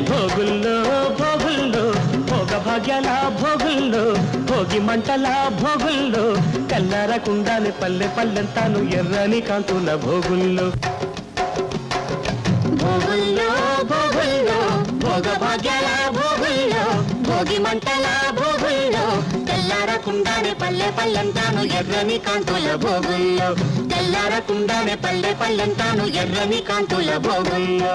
భోగుల్లో భోగుల్లో భోగ భాగ్యాల భోగుల్లో భోగి మంటల భోగుల్లో తెల్లారకుండానే పల్లె పల్లెంతాను ఎర్రని కాంతుల భోగుల్లో. భోగుల్లో భోగుల్లో భోగ భాగ్యాల భోగుల్లో భోగి మంటల భోగుల్లో తెల్లారకుండానే పల్లె పల్లెంతాను ఎర్రని కాంతుల భోగుల్లో. తెల్లారకుండానే పల్లె పల్లెంతాను ఎర్రని కాంతుల భోగుల్లో.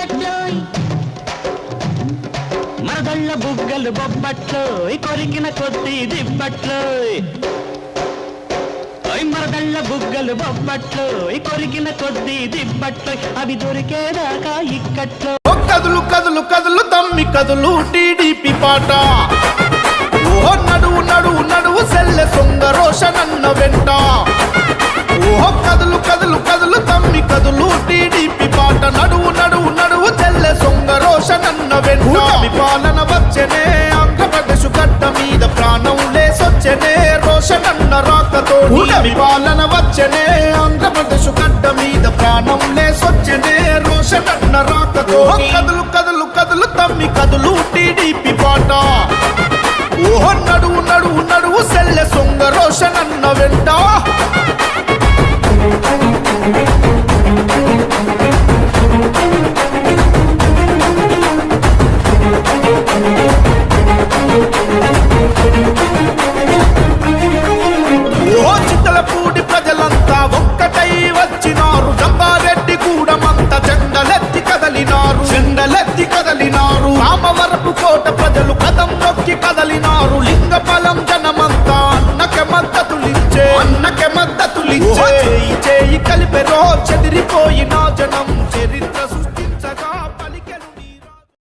కొద్దీ మరదళ్ళ బుగ్గలు బొబ్బట్లోయ్ కొరికిన కొద్ది దిబ్బట్లోయ్. మరదళ్ళ బుగ్గలు బొబ్బట్లోయ్ కొరికిన కొద్ది దిబ్బట్లోయ్. అవి దొరికేదాకా ఇక్కట్లో. కదులు కదులు కదులు తమ్మి కదులు టీడీపీ పాట. ఓ నడువు నడువు నడువు సెల్లె సొంగ రోషనన్న వెంట. లేసొచ్చెనే రోషనన్న రాకతో పాలన వచ్చెనే ఆంధ్రప్రదేశ్ గడ్డ మీద ప్రాణం లేసొచ్చెనే రోషనన్న రాకతో కదులు కదులు కదులు తమ్మి కదులు టీడీపీ పాట. ఓహో నడువు నడువు నడువు సెల్లె సొంగ రోషనన్న వెంట. పెరో చెదిరిపోయిన